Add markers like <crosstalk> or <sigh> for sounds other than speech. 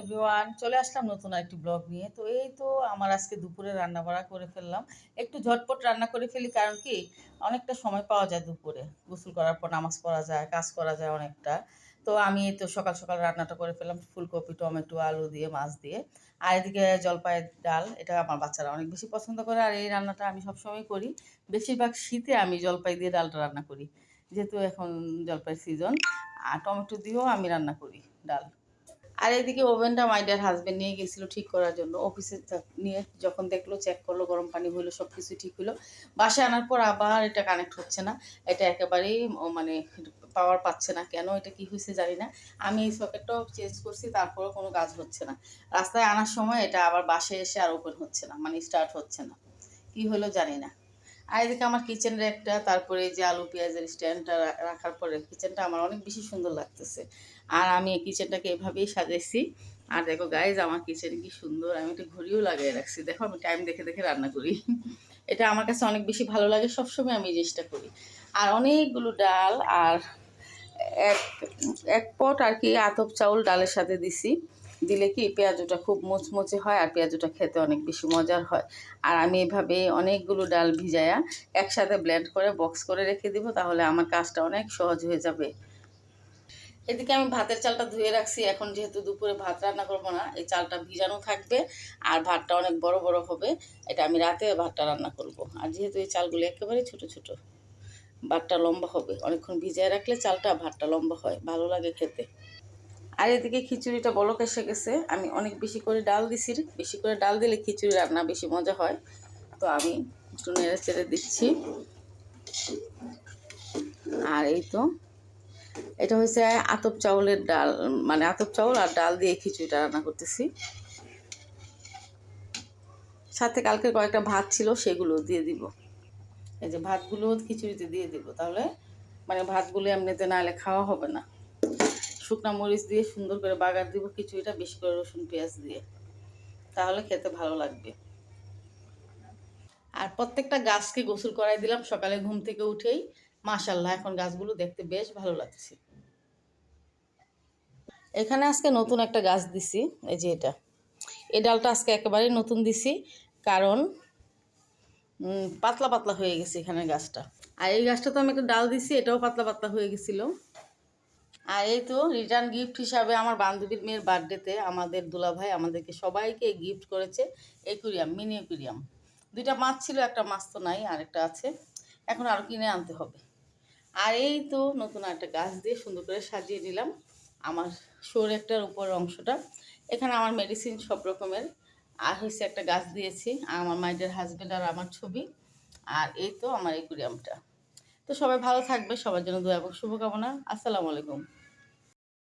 Everyone চলে আসলাম নতুন একটি ব্লগ নিয়ে। তো এই তো আমার আজকে দুপুরে রান্না বাড়া করে ফেললাম। একটু ঝটপট রান্না করে ফেলি, কারণ কি, অনেকটা সময় পাওয়া যায় দুপুরে। গোসল করার পর নামাজ পড়া যায়, কাজ করা যায় অনেকটা। তো আমি তো সকাল সকাল রান্নাটা করে ফেললাম, ফুলকপি, টমেটো, আলু দিয়ে, মাছ দিয়ে। আর এদিকে জলপাইয়ের ডাল, এটা আমার বাচ্চারা অনেক বেশি পছন্দ করে, আর এই রান্নাটা আমি সবসময় করি। বেশিরভাগ শীতে আমি জলপাই দিয়ে ডালটা রান্না করি। যেহেতু এখন জলপাইয়ের সিজন আর টমেটো দিয়েও আমি রান্না করি ডাল। আর এদিকে ওভেনটা মাইডার হাজব্যান্ড নিয়ে গেছিল ঠিক করার জন্য। অফিসে নিয়ে যখন দেখল চেক করল, গরম পানি হলো সব কিছু ঠিক হলো বাসায় আনার পর আবার এটা কানেক্ট হচ্ছে না। এটা একেবারেই মানে পাওয়ার পাচ্ছে না। কেন এটা, কি হয়েছে জানি না। আমি এই সকেটটাও চেঞ্জ করছি, তারপরেও কোনো কাজ হচ্ছে না। রাস্তায় আনার সময় এটা আবার বাসায় এসে আর ওপেন হচ্ছে না মানে স্টার্ট হচ্ছে না। কি হলো জানি না। আর এদিকে আমার কিচেনের একটা, তারপরে এই যে আলু পেঁয়াজের স্ট্যান্ডটা রাখার পরে কিচেনটা আমার অনেক বেশি সুন্দর লাগতেছে। আর আমি কিচেনটাকে এভাবেই সাজাইছি। আর দেখো গাইজ আমার কিচেন কি সুন্দর। আমি একটা ঘড়িও লাগিয়ে রাখছি। দেখো আমি টাইম দেখে দেখে রান্না করি। <laughs> এটা আমার কাছে অনেক বেশি ভালো লাগে। সবসময় আমি এই জিনিসটা করি। আর অনেকগুলো ডাল আর এক এক পট আর কি আতপ চাউল ডালের সাথে দিছি। দিলে কি পেঁয়াজুটা খুব মুচমুচে হয় আর পেঁয়াজুটা খেতে অনেক বেশি মজার হয়। আর আমি এভাবে অনেকগুলো ডাল ভিজায়া একসাথে ব্লেন্ড করে বক্স করে রেখে দিব, তাহলে আমার কাজটা অনেক সহজ হয়ে যাবে। এদিকে আমি ভাতের চালটা ধুয়ে রাখছি, এখন যেহেতু দুপুরে ভাত রান্না করব না, এই চালটা ভিজানো থাকবে আর ভাতটা অনেক বড় বড় হবে, এটা আমি রাতে ভাতটা রান্না করব। আর যেহেতু এই চালগুলো একেবারে ছোট ছোট, ভাতটা লম্বা হবে, অনেকক্ষণ ভিজিয়ে রাখলে চালটা ভাতটা লম্বা হয়, ভালো লাগে খেতে। আর এদিকে খিচুড়িটা বলক এসে গেছে। আমি অনেক বেশি করে ডাল দিছি। বেশি করে ডাল দিলে খিচুড়ি রান্না বেশি মজা হয়। তো আমি একটু নেড়ে চেড়ে দিচ্ছি। আর এই তো, এটা হচ্ছে আতপ চাউলের ডাল। মানে আতপ চাউল আর ডাল দিয়ে খিচুড়িটা রান্না করতেছি। সাথে কালকে কয়েকটা ভাত ছিল, সেগুলো দিয়ে দিব। এই যে ভাতগুলো খিচুড়িতে দিয়ে দিব। তাহলে মানে ভাতগুলো এমনিতে না হলে খাওয়া হবে না। শুকনা মরিচ দিয়ে সুন্দর করে বাগার দিব, খিচুড়িটা বেশি করে রসুন, পেঁয়াজ দিয়ে। তাহলে খেতে ভালো লাগবে। আর প্রত্যেকটা গাছকে গোসল করাই দিলাম, সকালে ঘুম থেকে উঠেই। মাশাল্লাহ এখন গাছগুলো দেখতে বেশ ভালো লাগছে। এখানে আজকে নতুন একটা গাছ দিছি, এই যে এটা। এই ডালটা আজকে একেবারেই নতুন দিছি, কারণ পাতলা পাতলা হয়ে গেছে এখানে গাছটা। আর এই গাছটা তো আমি একটা ডাল দিছি, এটাও পাতলা পাতলা হয়ে গেছিল। আর এই তো রিটার্ন গিফট হিসাবে আমার বান্ধবীর মেয়ের বার্থডেতে আমাদের দুলাভাই আমাদেরকে সবাইকে গিফট করেছে একুরিয়াম মিনি একুরিয়াম দুইটা মাছ ছিল, একটা মাছ তো নাই, আরেকটা আছে। এখন আরও কিনে আনতে হবে। আর এই তো নতুন একটা গাছ দিয়ে সুন্দর করে সাজিয়ে নিলাম আমার শোর একটার উপরের অংশটা। এখানে আমার মেডিসিন সব রকমের। আর হয়েছে একটা গাছ দিয়েছি আর আমার মাইডের হাজব্যান্ড আর আমার ছবি। আর এই তো আমার একুরিয়ামটা তো সবাই ভালো থাকবে, সবার জন্য দোয়া এবং শুভকামনা। আসসালামু আলাইকুম।